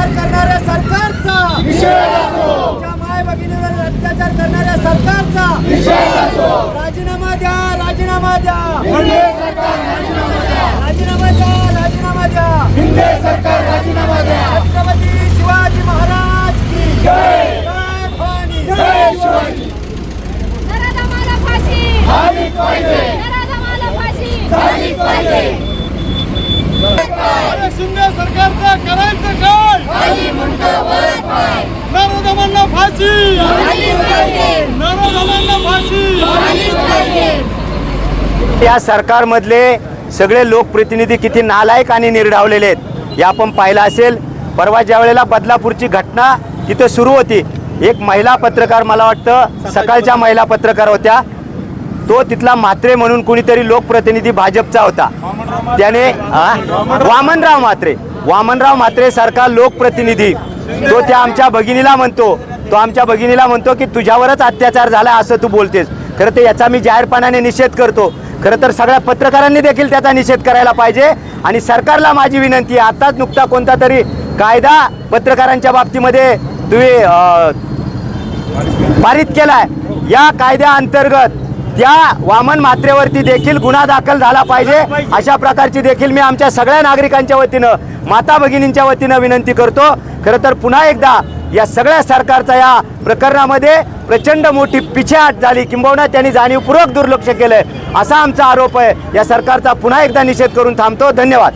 अत्याचार करणाऱ्या सरकारचा. माय भगिनीवर अत्याचार करणाऱ्या सरकारचा. राजीनामा द्या राजीनामा द्या. राजीनामा द्या राजीनामा द्या. सरकार राजीनामा द्या छत्रपती शिवाजी महाराज की जय. भवानी शिवाजी या सरकारमधले सगळे लोकप्रतिनिधी किती नालायक आणि निर्डावलेले आहेत हे आपण पाहिलं असेल. परवा ज्या वेळेला बदलापूरची घटना तिथं सुरू होती एक महिला पत्रकार मला वाटतं सकाळच्या महिला पत्रकार होत्या. तो तिथला म्हात्रे म्हणून कुणीतरी लोकप्रतिनिधी भाजपचा होता. त्याने वामनराव म्हात्रे वामनराव म्हात्रे सारखा लोकप्रतिनिधी. तो त्या आमच्या भगिनीला म्हणतो तो आमच्या भगिनीला म्हणतो की तुझ्यावरच अत्याचार झाला असं तू बोलतेस. खरं तर याचा मी जाहीरपणाने निषेध करतो. खरं तर सगळ्या पत्रकारांनी देखील त्याचा निषेध करायला पाहिजे. आणि सरकारला माझी विनंती आहे आताच नुकता कोणता तरी कायदा पत्रकारांच्या बाबतीमध्ये तुम्ही पारित केलाय. या कायद्याअंतर्गत त्या वामन मात्रेवरती देखील गुन्हा दाखल झाला पाहिजे. अशा प्रकारची देखील मी आमच्या सगळ्या नागरिकांच्या वतीनं माता भगिनींच्या वतीनं विनंती करतो. खरं तर पुन्हा एकदा या सगळ्या सरकारचा या प्रकरणामध्ये प्रचंड मोठी पिछेहाट झाली. किंबहुना त्यांनी जाणीवपूर्वक दुर्लक्ष केलंय. असा आमचा आरोप आहे. या सरकारचा पुन्हा एकदा निषेध करून थांबतो. धन्यवाद.